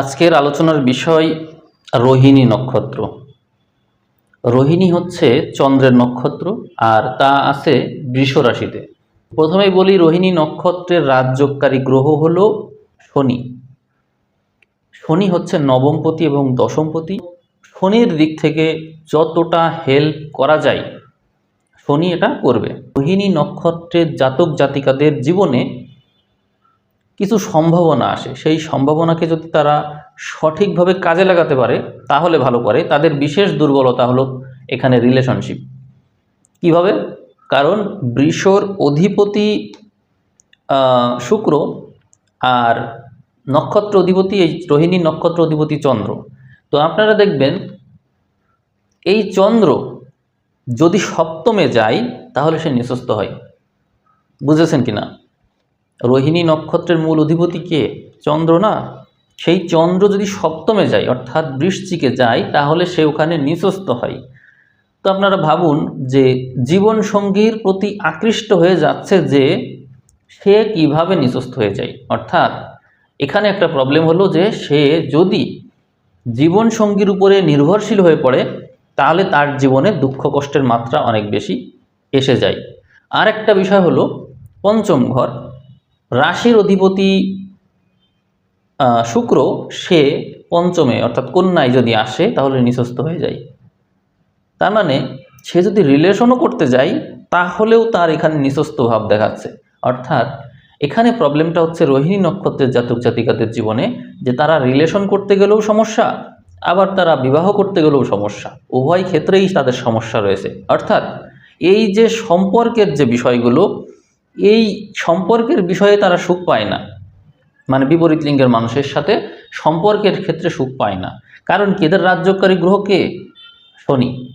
আজকের আলোচনার বিষয় রোহিণী নক্ষত্র। রোহিণী হচ্ছে চন্দ্রের নক্ষত্র আর তা আছে বৃষ রাশিতে। প্রথমেই বলি রোহিণী নক্ষত্রের রাজযোগকারী গ্রহ হল শনি। শনি হচ্ছে নবমপতি এবং দশমপতি। শনির দিক থেকে যতটা হেল্প করা যায়, শনি এটা করবে। রোহিণী নক্ষত্রের জাতক জাতিকাদের জীবনে কিছু সম্ভাবনা আসে। সেই সম্ভাবনাকে যদি তারা সঠিকভাবে কাজে লাগাতে পারে, তাহলে ভালো করে। তাদের বিশেষ দুর্বলতা হলো এখানে রিলেশনশিপ কীভাবে? কারণ বৃষর অধিপতি শুক্র আর নক্ষত্র অধিপতি, এই রোহিণী নক্ষত্র অধিপতি চন্দ্র। তো আপনারা দেখবেন, এই চন্দ্র যদি সপ্তমে যায়, তাহলে সে নিঃস্বস্ত হয়। বুঝেছেন কি না রোহিণী নক্ষত্রের মূল অধিপতি কে? চন্দ্র না? সেই চন্দ্র যদি সপ্তমে যায়, অর্থাৎ বৃশ্চিকে যায়, তাহলে সে ওখানে নিঃস্বস্ত হয়। তো আপনারা ভাবুন যে জীবন সঙ্গীর প্রতি আকৃষ্ট হয়ে যাচ্ছে যে সে কীভাবে নিঃস্বস্ত হয়ে যায়। অর্থাৎ এখানে একটা প্রবলেম হলো যে সে যদি জীবন সঙ্গীর উপরে নির্ভরশীল হয়ে পড়ে, তাহলে তার জীবনে দুঃখ কষ্টের মাত্রা অনেক বেশি এসে যায়। আর একটা বিষয় হলো পঞ্চম ঘর। রাশির অধিপতি শুক্র সে পঞ্চমে, অর্থাৎ কন্যায় যদি আসে, তাহলে নিঃস্বস্ত হয়ে যায়। তার মানে সে যদি রিলেশনও করতে যায়, তাহলেও তার এখানে নিঃস্বস্ত ভাব দেখাচ্ছে। অর্থাৎ, এখানে প্রবলেমটা হচ্ছে রোহিণী নক্ষত্রের জাতক জাতিকাদের জীবনে, যে তারা রিলেশন করতে গেলেও সমস্যা, আবার তারা বিবাহ করতে গেলেও সমস্যা। উভয় ক্ষেত্রেই তাদের সমস্যা রয়েছে। অর্থাৎ, এই যে সম্পর্কের যে বিষয়গুলো এই সম্পর্কের বিষয়ে তারা সুখ পায় না। মানে বিপরীত লিঙ্গের মানুষের সাথে সম্পর্কের ক্ষেত্রে সুখ পায় না। কারণ কি? এদের রাজ্যকারী গ্রহ কে? শনি।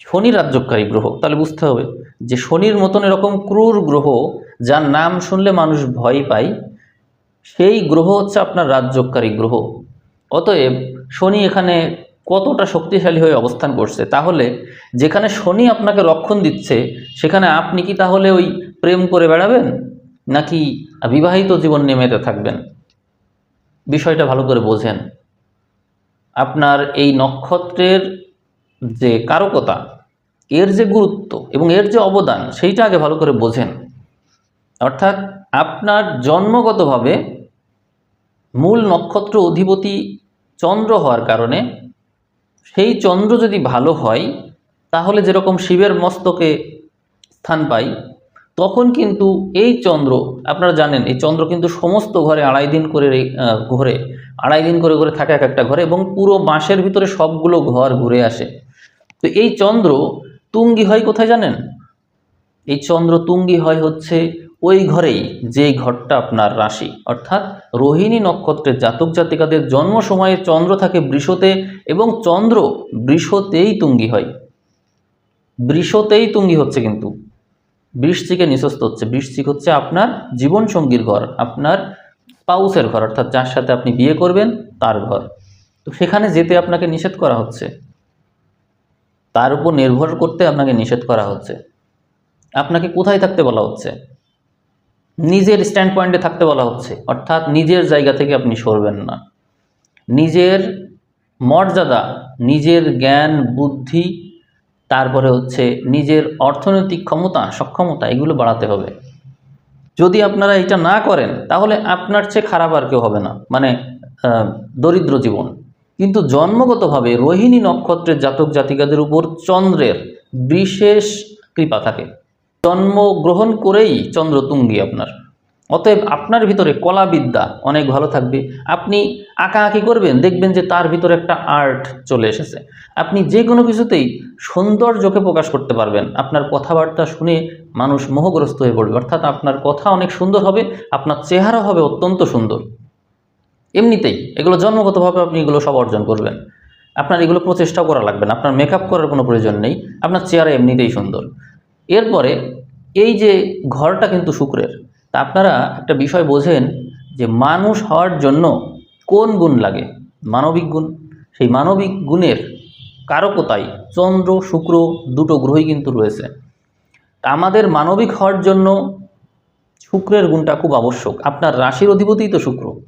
শনি রাজ্যকারী গ্রহ। তাহলে বুঝতে হবে যে শনির মতন এরকম ক্রূর গ্রহ যার নাম শুনলে মানুষ ভয় পায়, সেই গ্রহ হচ্ছে আপনার রাজ্যকারী গ্রহ। অতএব শনি এখানে কতটা শক্তিশালী হয়ে অবস্থান করছে? তাহলে যেখানে শনি আপনাকে রক্ষণ দিচ্ছে, সেখানে আপনি কি তাহলে ওই প্রেম করে বেড়াবেন নাকি বিবাহিত জীবন নিয়ে মেতে থাকবেন? বিষয়টা ভালো করে বোঝেন। আপনার এই নক্ষত্রের যে কারকতা, এর যে গুরুত্ব এবং এর যে অবদান, সেইটা আগে ভালো করে বোঝেন। অর্থাৎ আপনার জন্মগতভাবে মূল নক্ষত্র অধিপতি চন্দ্র হওয়ার কারণে সেই চন্দ্র যদি ভালো হয়, তাহলে যেরকম শিবের মস্তকে স্থান পাই তখন কিন্তু এই চন্দ্র, আপনারা জানেন, এই চন্দ্র কিন্তু সমস্ত ঘরে আড়াই দিন করে ঘোরে। আড়াই দিন করে করে থাকে এক একটা ঘরে এবং পুরো মাসের ভিতরে সবগুলো ঘর ঘুরে আসে। তো এই চন্দ্র তুঙ্গি হয় কোথায় জানেন? এই চন্দ্র তুঙ্গি হয় হচ্ছে ওই ঘরেই যে ঘরটা আপনার রাশি। অর্থাৎ রোহিণী নক্ষত্রের জাতক জাতিকাদের জন্ম সময়ে চন্দ্র থাকে বৃষতে এবং চন্দ্র বৃষতেই তুঙ্গি হয়। বৃষতেই তুঙ্গি হচ্ছে কিন্তু। বৃশ্চিকে নিঃস্বস্ত হচ্ছে। বৃশ্চিক হচ্ছে আপনার জীবন সঙ্গীর ঘর, আপনার স্পাউসের ঘর, অর্থাৎ যার সাথে আপনি বিয়ে করবেন, তার ঘর। তো সেখানে যেতে আপনাকে নিষেধ করা হচ্ছে। তার উপর নির্ভর করতে আপনাকে নিষেধ করা হচ্ছে। আপনাকে কোথায় থাকতে বলা হচ্ছে? নিজের স্ট্যান্ড পয়েন্টে থাকতে বলা হচ্ছে। অর্থাৎ নিজের জায়গা থেকে আপনি সরবেন না। নিজের মর্যাদা, নিজের জ্ঞান, বুদ্ধি তারপরে হচ্ছে নিজের অর্থনৈতিক ক্ষমতা, সক্ষমতা এগুলো বাড়াতে হবে। যদি আপনারা এটা না করেন, তাহলে আপনার চেয়ে খারাপ আর কেউ হবে না। মানে দরিদ্র জীবন। কিন্তু জন্মগতভাবে রোহিণী নক্ষত্রের জাতক জাতিকাদের উপর চন্দ্রের বিশেষ কৃপা থাকে। জন্মগ্রহণ করেই চন্দ্র তুঙ্গি আপনার। অতএব আপনার ভিতরে কলাবিদ্যা অনেক ভালো থাকবে। আপনি আঁকাআঁকি করবেন, দেখবেন যে তার ভিতরে একটা আর্ট চলে এসেছে। আপনি যে কোনো কিছুতেই সৌন্দর্যকে প্রকাশ করতে পারবেন। আপনার কথাবার্তা শুনে মানুষ মোহগ্রস্ত হয়ে পড়বে। অর্থাৎ আপনার কথা অনেক সুন্দর হবে, আপনার চেহারা হবে অত্যন্ত সুন্দর। এমনিতেই এগুলো জন্মগতভাবে আপনি এগুলো সব অর্জন করবেন। আপনার এগুলো প্রচেষ্টাও করা লাগবে না। আপনার মেকআপ করার কোনো প্রয়োজন নেই। আপনার চেহারা এমনিতেই সুন্দর। এরপরে এই যে ঘরটা কিন্তু শুক্রের তা আপনারা একটা বিষয় বোঝেন যে মানুষ হওয়ার জন্য কোন গুণ লাগে? মানবিক গুণ। সেই মানবিক গুণের কারকতায় চন্দ্র, শুক্র দুটো গ্রহই কিন্তু রয়েছে। আমাদের মানবিক হওয়ার জন্য শুক্রের গুণটা খুব আবশ্যক। আপনার রাশির অধিপতিই তো শুক্র।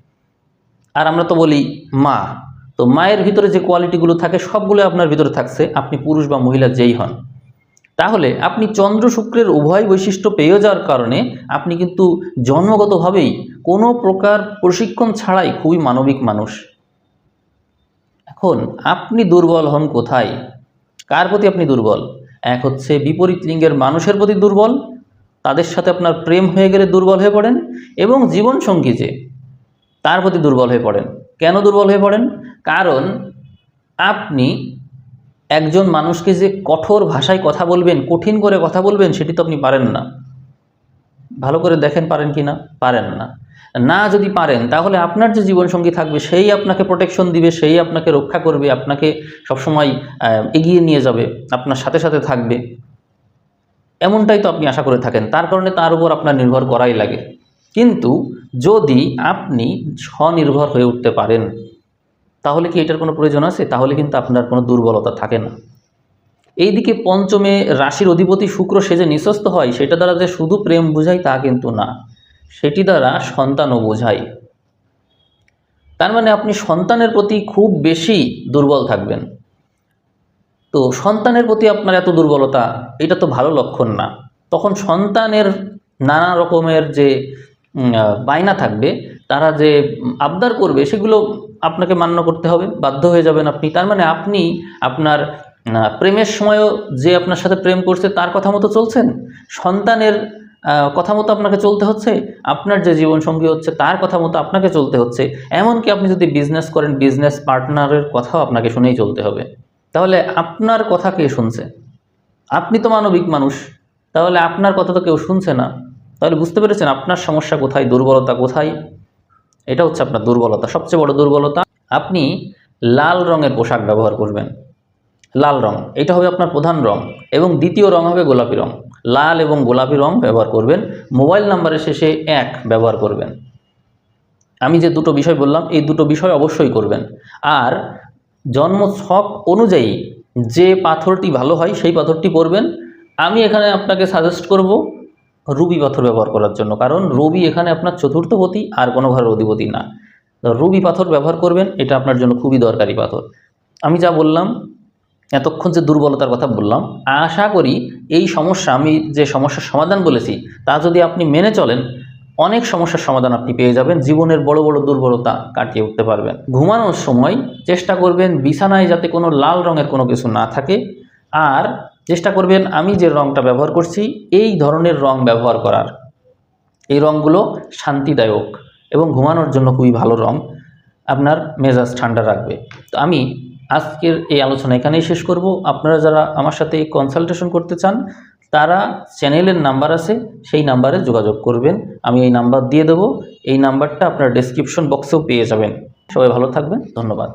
আর আমরা তো বলি মা। তো মায়ের ভিতরে যে কোয়ালিটিগুলো থাকে, সবগুলো আপনার ভিতরে থাকছে। আপনি পুরুষ বা মহিলা যেই হন। তাহলে আপনি চন্দ্র শুক্রের উভয় বৈশিষ্ট্য পেয়ে যাওয়ার কারণে আপনি কিন্তু জন্মগতভাবেই কোনো প্রকার প্রশিক্ষণ ছাড়াই খুবই মানবিক মানুষ। এখন আপনি দুর্বল হন কোথায়? কার প্রতি আপনি দুর্বল? এক হচ্ছে বিপরীত লিঙ্গের মানুষের প্রতি দুর্বল, তাদের সাথে আপনার প্রেম হয়ে গেলে দুর্বল হয়ে পড়েন এবং জীবনসঙ্গী যে, তার প্রতি দুর্বল হয়ে পড়েন। কেন দুর্বল হয়ে পড়েন? কারণ আপনি একজন মানুষকে যে কঠোর ভাষায় কথা বলবেন, কঠিন করে কথা বলবেন, সেটি তো আপনি পারেন না। ভালো করে দেখেন পারেন কি না? পারেন না। না যদি পারেন, তাহলে আপনার যে জীবনসঙ্গী থাকবে, সেই আপনাকে প্রোটেকশন দিবে, সেই আপনাকে রক্ষা করবে, আপনাকে সবসময় এগিয়ে নিয়ে যাবে, আপনার সাথে সাথে থাকবে। এমনটাই তো আপনি আশা করে থাকেন। তার কারণে তার উপর আপনার নির্ভর করাই লাগে। কিন্তু যদি আপনি স্বনির্ভর হয়ে উঠতে পারেন তাহলে কি এটার কোনো প্রয়োজন আছে? তাহলে কিন্তু আপনার কোনো দুর্বলতা থাকে না। এইদিকে পঞ্চমে রাশির অধিপতি শুক্র সে যে নিঃস্বস্ত হয়, সেটা দ্বারা যে শুধু প্রেম বোঝায় তা কিন্তু না। সেটি দ্বারা সন্তানও বোঝায়। তার মানে আপনি সন্তানের প্রতি খুব বেশি দুর্বল থাকবেন। তো সন্তানের প্রতি আপনার এত দুর্বলতা, এটা তো ভালো লক্ষণ না। তখন সন্তানের নানা রকমের যে বায়না থাকবে, তারা যে আবদার করবে, সেগুলো আপনাকে মান্য করতে হবে, বাধ্য হয়ে যাবেন আপনি। তার মানে আপনি আপনার প্রেমের সময়ও যে আপনার সাথে প্রেম করছে তার কথা মতো চলছেন? সন্তানের কথা মতো আপনাকে চলতে হচ্ছে? আপনার যে জীবনসঙ্গী হচ্ছে তার কথা মতো আপনাকে চলতে হচ্ছে? এমনকি আপনি যদি বিজনেস করেন বিজনেস পার্টনারের কথাও আপনাকে শুনেই চলতে হবে। তাহলে আপনার কথা কে শুনছে? আপনি তো মানবিক মানুষ, তাহলে আপনার কথা তো কেউ শুনছে না। তাহলে বুঝতে পেরেছেন আপনার সমস্যা কোথায়, দুর্বলতা কোথায়? এটা হচ্ছে আপনার দুর্বলতা। সবচেয়ে বড় দুর্বলতা, আপনি লাল রঙের পোশাক ব্যবহার করবেন। লাল রং, এটা হবে আপনার প্রধান রং। এবং দ্বিতীয় রং হবে গোলাপি রং। লাল এবং গোলাপি রং ব্যবহার করবেন। মোবাইল নাম্বারের শেষে এক ব্যবহার করবেন। আমি যে দুটো বিষয় বললাম, এই দুটো বিষয় অবশ্যই করবেন। আর জন্ম ছক অনুযায়ী যে পাথরটি ভালো হয়, সেই পাথরটি পরবেন। আমি এখানে আপনাকে সাজেস্ট করব রুবি পাথর ব্যবহার করার জন্য। কারণ রবি এখানে আপনার চতুর্থপতি আর কোনো ঘরের অধিপতি না। রুবি পাথর ব্যবহার করবেন, এটা আপনার জন্য খুবই দরকারি পাথর। আমি যা বললাম, এতক্ষণ যে দুর্বলতার কথা বললাম, আশা করি এই সমস্যা, আমি যে সমস্যার সমাধান বলেছি, তা যদি আপনি মেনে চলেন, অনেক সমস্যার সমাধান আপনি পেয়ে যাবেন, জীবনের বড় বড় দুর্বলতা কাটিয়ে উঠতে পারবেন। ঘুমানোর সময় চেষ্টা করবেন, বিছানায় যাতে কোনো লাল রঙের কোনো কিছু না থাকে, আর চেষ্টা করবেন আমি যে রঙটা ব্যবহার করছি, এই ধরনের রং ব্যবহার করার। এই রঙগুলো শান্তিদায়ক এবং ঘুমানোর জন্য খুবই ভালো রং। আপনার মেজাজ ঠান্ডা রাখবে। তো আমি আজকের এই আলোচনা এখানেই শেষ করব। আপনারা যারা আমার সাথে কনসালটেশন করতে চান, তারা চ্যানেলের নাম্বার আছে, সেই নাম্বারে যোগাযোগ করবেন। আমি এই নাম্বার দিয়ে দেবো। এই নাম্বারটা আপনার ডেসক্রিপশন বক্সেও পেয়ে যাবেন। সবাই ভালো থাকবেন। ধন্যবাদ।